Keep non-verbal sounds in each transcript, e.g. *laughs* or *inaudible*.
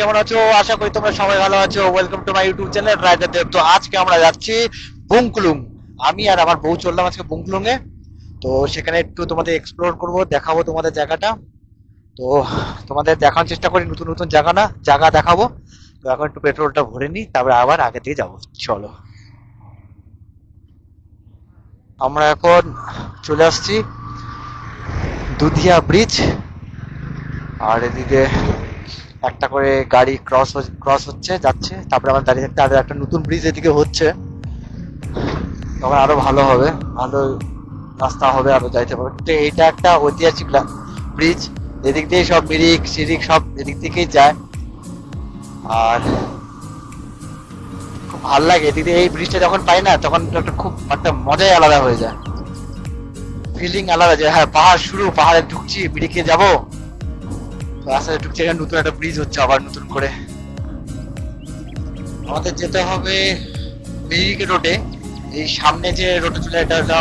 কেমন আছো? আশা করি তোমরা সবাই ভালো আছো। Welcome to my YouTube channel rider Dev তো আজকে আমরা যাচ্ছি বুংকুলুং আমি আর আমার বউ চললাম আজকে বুংকুলুং এ। তো সেখানে একটু তোমাদের এক্সপ্লোর করব, দেখাবো তোমাদের জায়গাটা। তো তোমাদের দেখানোর চেষ্টা করি, নতুন নতুন জায়গা না, জায়গা দেখাবো। তো এখন একটু পেট্রোলটা ভরে নিই, তারপরে আবার আগে দিয়ে যাব। চলো। আমরা এখন চলে আসছি দুধিয়া ব্রিজ। আর এদিকে একটা করে গাড়ি ক্রস ক্রস হচ্ছে, যাচ্ছে, তারপরে আমার দাঁড়িয়ে থাকতে আর একটা নতুন ব্রিজ এদিকে হচ্ছে। তখন আরও ভালো হবে, ভালো রাস্তা হবে, আরও যাইতে পারবে। তো এইটা একটা ঐতিহাসিক ব্রিজ এদিক দিয়ে সব মিরিক, সিরিক, সব এদিক থেকেই যায়। আর খুব ভালো লাগে, এদিক দিয়ে এই ব্রিজটা যখন পাই না, তখন একটা খুব একটা মজাই আলাদা হয়ে যায়। ফিলিং আলাদা যে হ্যাঁ পাহাড় শুরু, পাহাড়ে ঢুকছি ব্রিজে যাব। আস্তে ঢুকছে এখানে নতুন একটা ব্রিজ হচ্ছে, আবার নতুন করে। আমাদের যেতে হবে রোডে এই সামনে যে রোডে চলে এটা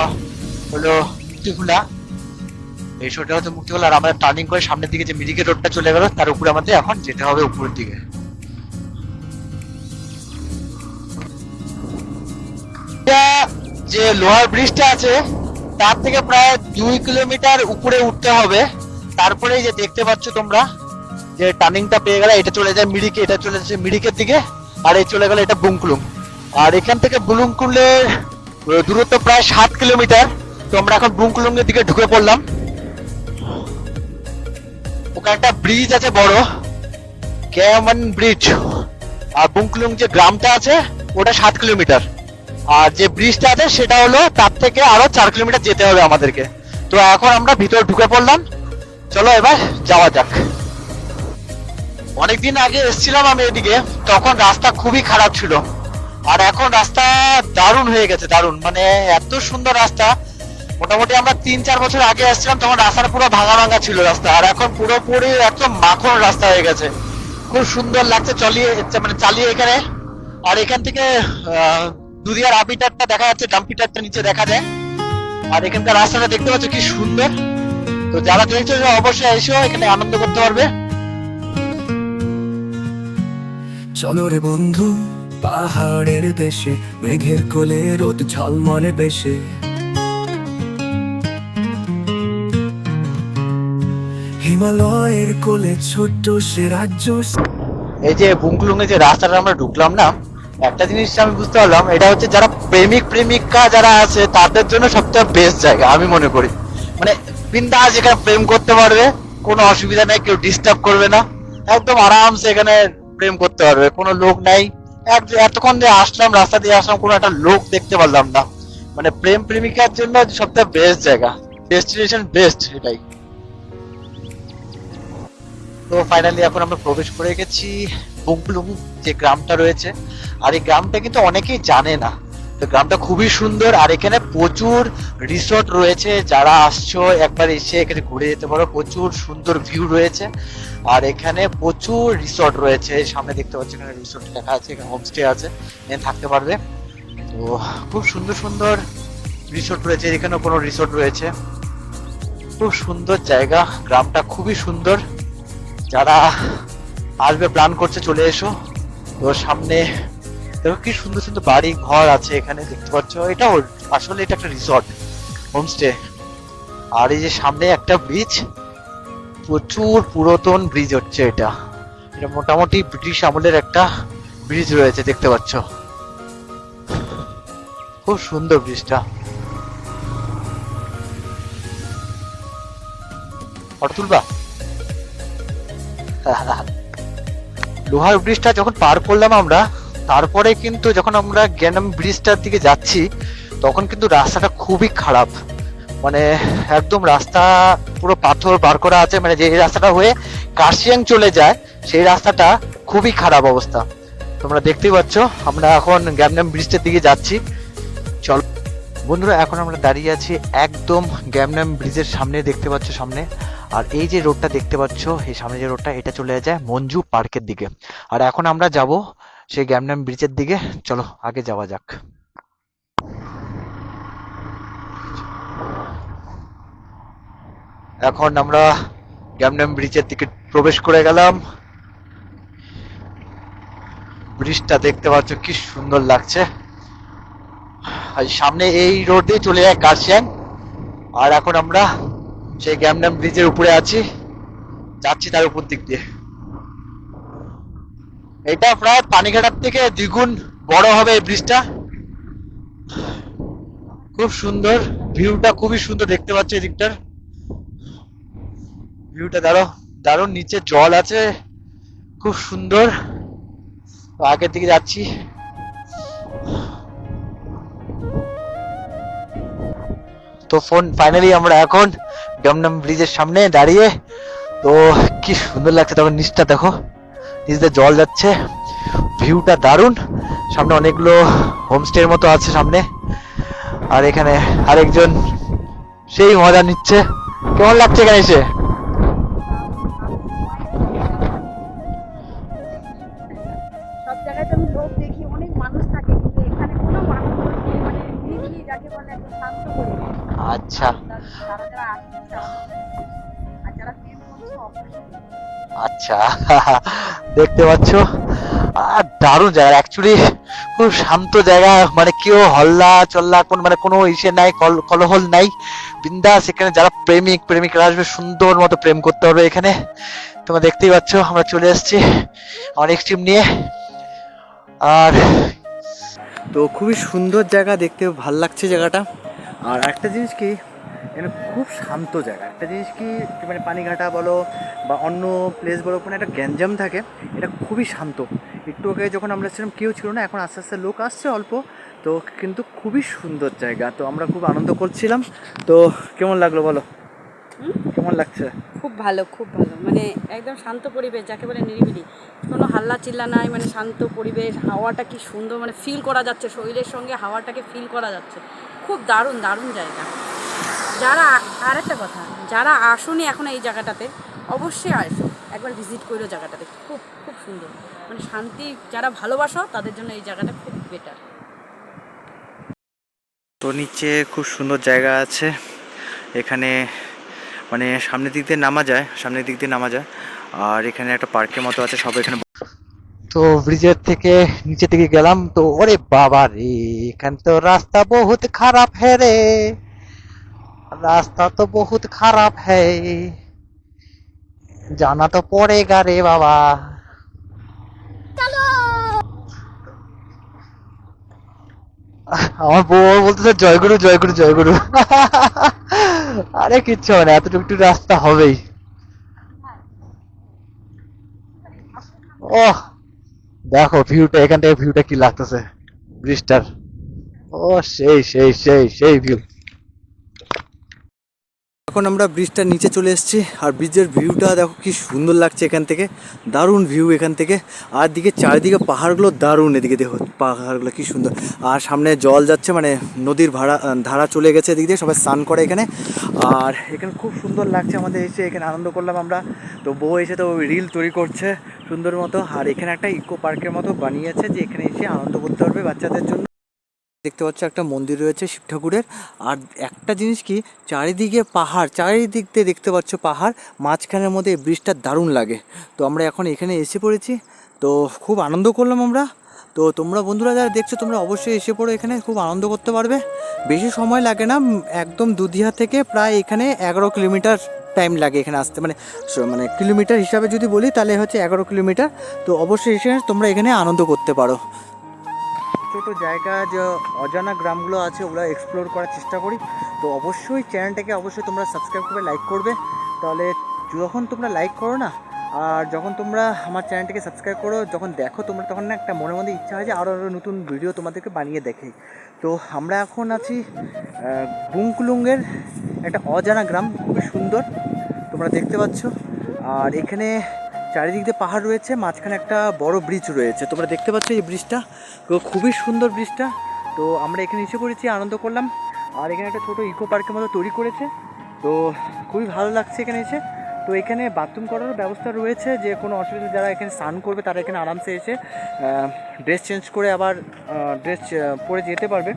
হলো মুক্তিখোলা এই হচ্ছে মুক্তিখোলা আর টার্নিং করে সামনের দিকে যে রোডটা চলে গেল, তার উপরে আমাদের এখন যেতে হবে উপরের দিকে। যে লোহার ব্রিজটা আছে, তার থেকে প্রায় দুই কিলোমিটার উপরে উঠতে হবে। তারপরে যে দেখতে পাচ্ছ তোমরা যে টার্নিংটা পেয়ে গেলে, এটা চলে যায় মিরিকে, এটা চলে যাচ্ছে মিরিকের দিকে, আর এই চলে গেলে এটা বুংকুলুং আর এখান থেকে বুলুংকুলের দূরত্ব প্রায় সাত কিলোমিটার। তো আমরা এখন বুংকুলুং এর দিকে ঢুকে পড়লাম। ওখানে একটা ব্রিজ আছে বড় ক্যামন ব্রিজ আর বুংকুলুং যে গ্রামটা আছে, ওটা সাত কিলোমিটার। আর যে ব্রিজটা আছে, সেটা হলো তার থেকে আরও চার কিলোমিটার যেতে হবে আমাদেরকে। তো এখন আমরা ভিতরে ঢুকে পড়লাম। চলো এবার যাওয়া যাক। অনেকদিন আগে এসেছিলাম আমি এদিকে, তখন রাস্তা খুবই খারাপ ছিল। আর এখন রাস্তা দারুণ হয়ে গেছে, দারুণ। মানে এত সুন্দর রাস্তা। মোটামুটি আমরা তিন চার বছর আগে এসেছিলাম, তখন রাস্তাটা পুরো ভাঙা ভাঙা ছিল রাস্তা। আর এখন পুরোপুরি একদম মাখন রাস্তা হয়ে গেছে। খুব সুন্দর লাগছে চলিয়ে মানে চালিয়ে এখানে। আর এখান থেকে দুদিয়ার আপিটারটা দেখা যাচ্ছে, ডাম্পিটারটা নিচে দেখা যায়। আর এখানকার রাস্তাটা দেখতে পাচ্ছ কি সুন্দর। তো যারা দেখছ অবশ্যই এসো এখানে আনন্দ করতে পারবে। চলো রে বন্ধু পাহাড়ের দেশে মেঘের কোলে রোদ ঝলমলে বেশে। হিমালয়ের কোলে ছোট্ট সে রাজ্য এই যে বুংকুলুং এ যে রাস্তাটা আমরা ঢুকলাম না একটা জিনিস আমি বুঝতে পারলাম এটা হচ্ছে যারা প্রেমিক প্রেমিকা যারা আছে তাদের জন্য সবচেয়ে বেস্ট জায়গা আমি মনে করি। মানে বিন্দাস এখানে প্রেম করতে পারবে, কোনো অসুবিধা নেই, কেউ ডিস্টার্ব করবে না। একদম আরামসে এখানে প্রেম করতে পারবে, কোনো লোক নাই। এতক্ষণ যে আসলাম, রাস্তা দিয়ে আসলাম, কোনো একটা লোক দেখতে পারলাম না। মানে প্রেম প্রেমিকার জন্য সবথেকে বেস্ট জায়গা। ডেস্টিনেশন বেস্ট এটাই। তো ফাইনালি এখন আমরা প্রবেশ করে গেছি বুংকুলুং যে গ্রামটা রয়েছে। আর এই গ্রামটা কিন্তু অনেকেই জানে না। গ্রামটা খুবই সুন্দর, আর এখানে প্রচুর রিসোর্ট রয়েছে, যারা আসছো একবার এসে এখানে ঘুরে যেতে পারো, প্রচুর সুন্দর ভিউ রয়েছে, আর এখানে প্রচুর রিসোর্ট রয়েছে, সামনে দেখতে পাচ্ছি এখানে রিসোর্ট লেখা আছে, এখানে হোমস্টে আছে, এখানে থাকতে পারবে। তো খুব সুন্দর সুন্দর রিসোর্ট রয়েছে, এখানেও কোনো রিসোর্ট রয়েছে। খুব সুন্দর জায়গা, গ্রামটা খুবই সুন্দর। যারা আসবে, প্ল্যান করছে, চলে এসো। তো সামনে দেখো কি সুন্দর সুন্দর বাড়ি ঘর আছে এখানে দেখতে পাচ্ছ। এটা আসলে এটা একটা রিসর্ট হোমস্টে আর এই যে সামনে একটা ব্রিজ প্রচুর পুরাতন ব্রিজ হচ্ছে এটা। এটা মোটামুটি ব্রিটিশ আমলের একটা ব্রিজ রয়েছে, দেখতে পাচ্ছ। খুব সুন্দর ব্রিজটা ফটো তুলবা? *laughs* লোহার ব্রিজটা যখন পার করলাম আমরা তারপরে কিন্তু যখন আমরা গ্যানাম ব্রিজটার দিকে যাচ্ছি, তখন কিন্তু রাস্তাটা খুবই খারাপ। মানে একদম রাস্তা পুরো পাথর বার করা আছে মানে যে রাস্তাটা হয়ে কার্শিয়াং চলে যায়, সেই রাস্তাটা খুবই খারাপ অবস্থা। তোমরা দেখতেই পাচ্ছ, আমরা এখন গ্যামনাম ব্রিজটার দিকে যাচ্ছি। চল। বন্ধুরা, এখন আমরা দাঁড়িয়ে আছি একদম গ্যামনাম ব্রিজের সামনে, দেখতে পাচ্ছ সামনে। আর এই যে রোডটা দেখতে পাচ্ছ, এই সামনে যে রোডটা, এটা চলে যায় মঞ্জু পার্কের দিকে। আর এখন আমরা যাব সেই গ্যামনাম ব্রিজের দিকে। চলো, আগে যাওয়া যাক। এখন আমরা গ্যামনাম ব্রিজের দিকে প্রবেশ করে গেলাম। ব্রিজটা দেখতে পাচ্ছ কি সুন্দর লাগছে। আর সামনে এই রোড দিয়ে চলে যায় কার্শিয়াং আর এখন আমরা সেই গ্যামডাম ব্রিজের উপরে আছি। যাচ্ছি তার উপর দিক দিয়ে। এটা প্রায় পানিঘাটার থেকে দ্বিগুণ বড় হবে এই ব্রিজটা। খুব সুন্দর, ভিউটা খুবই সুন্দর দেখতে পাচ্ছি এদিকটার। ভিউটা দাঁড়ো দারুণ নিচে জল আছে, খুব সুন্দর। আগের দিকে যাচ্ছি। তো ফোন ফাইনালি আমরা এখন ডমডম ব্রিজের সামনে দাঁড়িয়ে, তো কি সুন্দর লাগছে তখন নিচটা দেখো। নিচ দিয়ে জল যাচ্ছে। ভিউটা দারুণ। সামনে অনেকগুলো হোমস্টের মতো আছে সামনে। আর এখানে আরেকজন সেই মজা নিচ্ছে। কেমন লাগছে এখানে এসে? মানে আচ্ছা। আচ্ছা দেখতে পাচ্ছ? আর দারুণ জায়গা। অ্যাকচুয়ালি খুব শান্ত জায়গা মানে কেউ হল্লা চল্লা কোন মানে কোনো ইসে নাই, কল- কলহল নাই। বিন্দাস এখানে যারা প্রেমিক, প্রেমিকরা আসবে, সুন্দর মতো প্রেম করতে পারবে এখানে। তোমরা দেখতেই পাচ্ছ, আমরা চলে এসেছি অনেক টিম নিয়ে। আর তো খুবই সুন্দর জায়গা, দেখতে ভালো লাগছে জায়গাটা। আর একটা জিনিস কি এখানে খুব শান্ত জায়গা। একটা জিনিস কি মানে পানিঘাটা বলো বা অন্য প্লেস বলো কোনো একটা গ্যাঞ্জাম থাকে এটা খুবই শান্ত। একটু আগে যখন আমরা ছিলাম কেউ ছিল না এখন আস্তে আস্তে লোক আসছে অল্প তো কিন্তু খুবই সুন্দর জায়গা। তো আমরা খুব আনন্দ করছিলাম। তো কেমন লাগল বলো? কেমন লাগছে? খুব ভালো খুব ভালো। মানে একদম শান্ত পরিবেশ যাকে বলে নিরিবিলি। কোনো হাল্লা চিল্লা নাই মানে শান্ত পরিবেশ হাওয়াটা কি সুন্দর মানে ফিল করা যাচ্ছে শরীরের সঙ্গে হাওয়াটাকে ফিল করা যাচ্ছে। খুব দারুণ দারুণ জায়গা। যারা আর একটা কথা যারা আসুনি এখন এই জায়গাটাতে অবশ্যই আসো। একবার ভিজিট করো জায়গাটাতে। খুব খুব সুন্দর। মানে শান্তি যারা ভালোবাসো তাদের জন্য এই জায়গাটা খুব বেটার তো নিচে খুব সুন্দর জায়গা আছে। এখানে মানে সামনের দিক দিয়ে নামা যায় সামনের দিক দিয়ে নামা যায়। আর এখানে একটা পার্কের মতো আছে সব এখানে তো ব্রিজের থেকে নিচে থেকে গেলাম তো ওরে বাবা রে এখান তো রাস্তা বহুত খারাপ হ্যাঁ রে। রাস্তা তো বহুত খারাপ জানা তো পড়েগা রে বাবা। আমার বউ বলতেছে জয়গুরু জয়গুরু জয়গুরু আরে কিচ্ছু হবে না এতটুকু একটু রাস্তা হবেই। ওহ দেখো ভিউটা এখান থেকে ভিউটা কি লাগতেছে? ব্রিজটার। ও সেই সেই সেই সেই ভিউ। এখন আমরা ব্রিজটার নিচে চলে এসেছি আর ব্রিজের ভিউটা দেখো কি সুন্দর লাগছে এখান থেকে। দারুণ ভিউ এখান থেকে। আর দিকে চারিদিকে পাহাড়গুলো দারুণ এদিকে দেখো, পাহাড়গুলো কি সুন্দর। আর সামনে জল যাচ্ছে মানে নদীর ভাড়া, ধারা চলে গেছে এদিক দিয়ে, সবাই স্নান করে এখানে। আর এখানে খুব সুন্দর লাগছে আমাদের এসে, এখানে আনন্দ করলাম আমরা। তো বউ এসে তো রিল তৈরি করছে সুন্দর মতো। আর এখানে একটা ইকো পার্কের মতো বানিয়েছে, যে এখানে এসে আনন্দ করতে পারবে বাচ্চাদের জন্য। দেখতে পাচ্ছ একটা মন্দির রয়েছে শিব ঠাকুরের। আর একটা জিনিস কি, চারিদিকে পাহাড়, চারিদিক দিয়ে দেখতে পাচ্ছ পাহাড়, মাঝখানের মধ্যে এই ব্রিজটা দারুণ লাগে। তো আমরা এখন এখানে এসে পড়েছি। তো খুব আনন্দ করলাম আমরা। তো তোমরা বন্ধুরা যারা দেখছ, তোমরা অবশ্যই এসে পড়ো এখানে, খুব আনন্দ করতে পারবে। বেশি সময় লাগে না, একদম দুধিয়া থেকে প্রায় এখানে এগারো কিলোমিটার টাইম লাগে এখানে আসতে। মানে মানে কিলোমিটার হিসাবে যদি বলি, তাহলে হচ্ছে এগারো কিলোমিটার। তো অবশ্যই এসে তোমরা এখানে আনন্দ করতে পারো। ছোট জায়গা, যে অজানা গ্রামগুলো আছে, ওগুলো এক্সপ্লোর করার চেষ্টা করি। তো অবশ্যই চ্যানেলটাকে অবশ্যই তোমরা সাবস্ক্রাইব করবে লাইক করবে। তাহলে যখন তোমরা লাইক করো না, আর যখন তোমরা আমার চ্যানেলটাকে সাবস্ক্রাইব করো, যখন দেখো তোমরা, তখন না একটা মনের মধ্যে ইচ্ছা হয় যে আরও আরও নতুন ভিডিও তোমাদেরকে বানিয়ে দেখে। তো আমরা এখন আছি বুংকুলুঙ্গের একটা অজানা গ্রাম, খুবই সুন্দর, তোমরা দেখতে পাচ্ছ। আর এখানে চারিদিক দিয়ে পাহাড় রয়েছে, মাঝখানে একটা বড় ব্রিজ রয়েছে। তোমরা দেখতে পাচ্ছ এই ব্রিজটা তো খুবই সুন্দর ব্রিজটা তো আমরা এখানে এসে পড়েছি, আনন্দ করলাম। আর এখানে একটা ছোটো ইকো পার্কের মতো তৈরি করেছে। তো খুবই ভালো লাগছে এখানে এসে। তো এখানে বাথরুম করারও ব্যবস্থা রয়েছে, যে কোনো অসুবিধা যারা এখানে স্নান করবে তারা এখানে আরামসে এসে ড্রেস চেঞ্জ করে আবার ড্রেস পরে যেতে পারবে।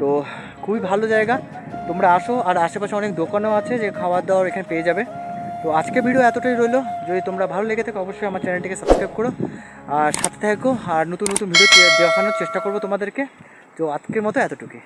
তো খুবই ভালো জায়গা। তোমরা আসো, আর আশেপাশে অনেক দোকানও আছে, যে খাবার দাওয়ার এখানে পেয়ে যাবে। তো আজকে ভিডিও এতটাই রইল। যদি তোমরা ভালো লেগে থাকো, অবশ্যই আমার চ্যানেলটিকে সাবস্ক্রাইব করো। আর সাথে থাকো, আর নতুন নতুন ভিডিও দেখানোর চেষ্টা করব তোমাদেরকে। তো আজকের মতো এতটুকুই।